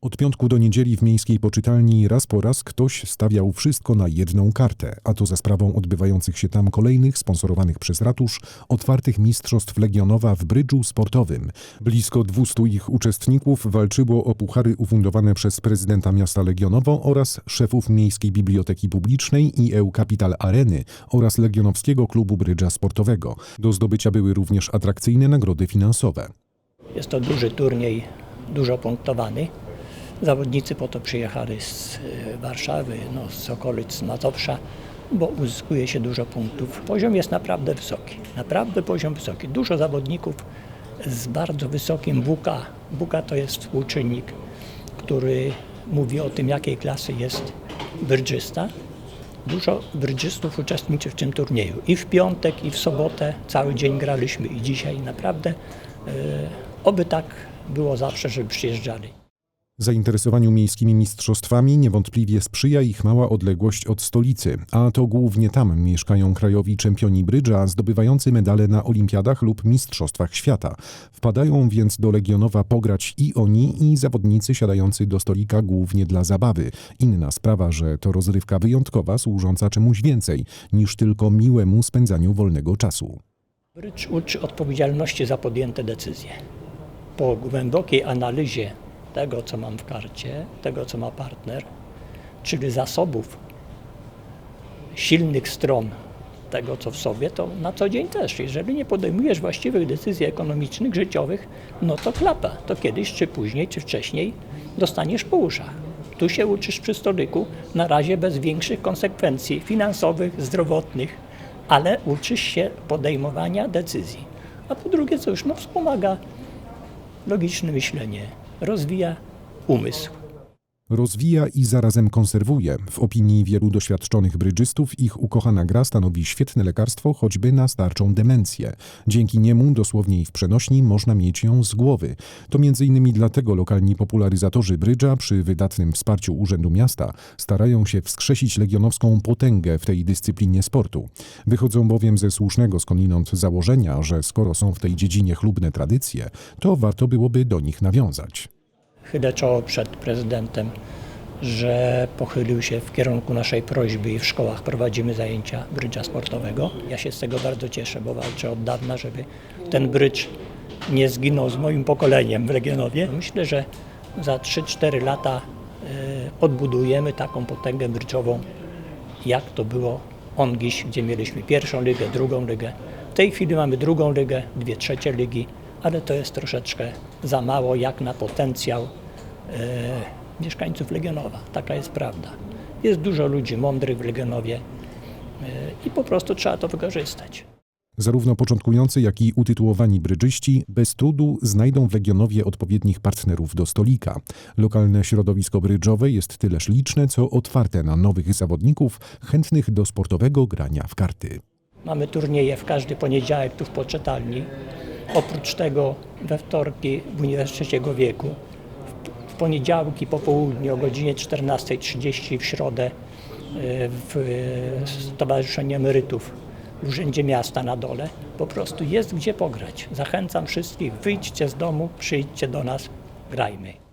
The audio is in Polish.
Od piątku do niedzieli w miejskiej poczytalni raz po raz ktoś stawiał wszystko na jedną kartę, a to za sprawą odbywających się tam kolejnych, sponsorowanych przez ratusz, otwartych mistrzostw Legionowa w brydżu sportowym. Blisko 200 ich uczestników walczyło o puchary ufundowane przez prezydenta miasta Legionowo oraz szefów Miejskiej Biblioteki Publicznej i EU Capital Areny oraz Legionowskiego Klubu Brydża Sportowego. Do zdobycia były również atrakcyjne nagrody finansowe. Jest to duży turniej, dużo punktowany. Zawodnicy po to przyjechali z e, Warszawy, no, z okolic Mazowsza, bo uzyskuje się dużo punktów. Poziom jest naprawdę wysoki, naprawdę poziom wysoki. Dużo zawodników z bardzo wysokim WK. WK to jest współczynnik, który mówi o tym, jakiej klasy jest brydżysta. Dużo brydżystów uczestniczy w tym turnieju. I w piątek, i w sobotę cały dzień graliśmy i dzisiaj naprawdę e, oby tak było zawsze, żeby przyjeżdżali. Zainteresowaniu miejskimi mistrzostwami niewątpliwie sprzyja ich mała odległość od stolicy, a to głównie tam mieszkają krajowi czempioni brydża zdobywający medale na olimpiadach lub mistrzostwach świata. Wpadają więc do Legionowa pograć i oni, i zawodnicy siadający do stolika głównie dla zabawy. Inna sprawa, że to rozrywka wyjątkowa, służąca czemuś więcej niż tylko miłemu spędzaniu wolnego czasu. Brycz uczy odpowiedzialności za podjęte decyzje. Po głębokiej analizie tego, co mam w karcie, tego, co ma partner, czyli zasobów, silnych stron tego, co w sobie, to na co dzień też. Jeżeli nie podejmujesz właściwych decyzji ekonomicznych, życiowych, no to klapa. To kiedyś, czy później, czy wcześniej dostaniesz po uszach. Tu się uczysz przy stoliku, na razie bez większych konsekwencji finansowych, zdrowotnych, ale uczysz się podejmowania decyzji. A po drugie, co już no, wspomaga logiczne myślenie, rozwija umysł. Rozwija i zarazem konserwuje. W opinii wielu doświadczonych brydżystów ich ukochana gra stanowi świetne lekarstwo choćby na starczą demencję. Dzięki niemu, dosłownie i w przenośni, można mieć ją z głowy. To innymi dlatego lokalni popularyzatorzy brydża przy wydatnym wsparciu Urzędu Miasta starają się wskrzesić legionowską potęgę w tej dyscyplinie sportu. Wychodzą bowiem ze słusznego skądinąd założenia, że skoro są w tej dziedzinie chlubne tradycje, to warto byłoby do nich nawiązać. Chylę czoło przed prezydentem, że pochylił się w kierunku naszej prośby i w szkołach prowadzimy zajęcia brydża sportowego. Ja się z tego bardzo cieszę, bo walczę od dawna, żeby ten brydż nie zginął z moim pokoleniem w Legionowie. Myślę, że za 3-4 lata e, odbudujemy taką potęgę brydżową, jak to było ongiś, gdzie mieliśmy pierwszą ligę, drugą ligę. W tej chwili mamy drugą ligę, dwie trzecie ligi, ale to jest troszeczkę za mało jak na potencjał e, mieszkańców Legionowa. Taka jest prawda. Jest dużo ludzi mądrych w Legionowie e, i po prostu trzeba to wykorzystać. Zarówno początkujący, jak i utytułowani brydżyści bez trudu znajdą w Legionowie odpowiednich partnerów do stolika. Lokalne środowisko brydżowe jest tyleż liczne, co otwarte na nowych zawodników chętnych do sportowego grania w karty. Mamy turnieje w każdy poniedziałek tu w Poczetalni. Oprócz tego we wtorki w Uniwersytecie Wieku. W poniedziałki po południu o godzinie 14.30 w środę e, w Stowarzyszeniu Emerytów w Urzędzie Miasta na dole. Po prostu jest gdzie pograć. Zachęcam wszystkich, wyjdźcie z domu, przyjdźcie do nas, grajmy.